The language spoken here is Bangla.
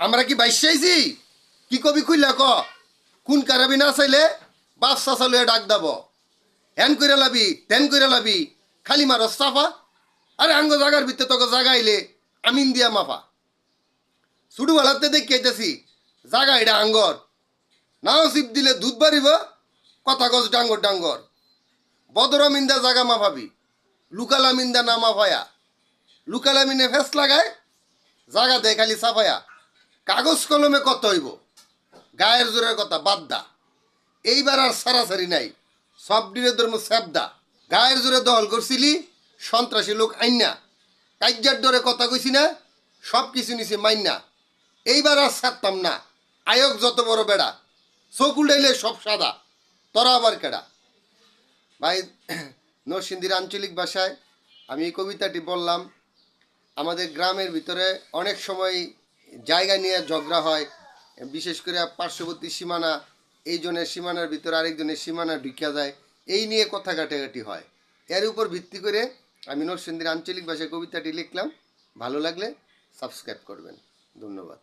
আমরা কি বাইশাইছি কি কবি খুললা ক? কোন কারাবি না চাইলে বাচ্চা চালুয়ে ডাক দাব। হেন করে লাবি, তেন করে লাবি, খালি মারো চাফা আরে আঙ্গ জাগার ভিতরে তোকে জাগা আইলে আমিন দিয়া মাফা ছোটবেলাতে দেখি আইতেছি, জাগা এটা আঙ্গর। নাও চিপ দিলে দুধ বাড়িব, কথা গছ ডাঙ্গর ডাঙ্গর। বদর মিন্দা জাগা মাফাবি লুকালা মিন্দা না মাফায়া লুকালা মিনে ফেস লাগায়, জাগা দেয় খালি সাফায়া কাগজ কলমে কত হইব? গায়ের জোরের কথা, বাদ দা। এইবার আর সারাসারি নাই। সব ডিরে ধর্ম স্যাবদা গায়ের জোরে দহল করছিলি, সন্ত্রাসী লোক আইনা কাজ্যার ডরে কথা কইছি না সব কিছু নিছি মাইনা এইবার আর ছাড়তাম না। আয়োগ যত বড় বেড়া, চোখ উল্টাইলে সব সাদা। তোরা আবার কেডা? ভাই, নরসিংদীর আঞ্চলিক ভাষায় আমি এই কবিতাটি বললাম। আমাদের গ্রামের ভিতরে অনেক সময় জায়গা নিয়ে ঝগড়া হয়, বিশেষ করে পার্শ্ববর্তী সীমানা, এই জনের সীমানার ভিতরে আরেকজনের সীমানা ঢুকিয়া যায়, এই নিয়ে কথা কাটাকাটি হয়। এর উপর ভিত্তি করে আমি নরসিংদীর আঞ্চলিক ভাষায় কবিতাটি লিখলাম। ভালো লাগলে সাবস্ক্রাইব করবেন। ধন্যবাদ।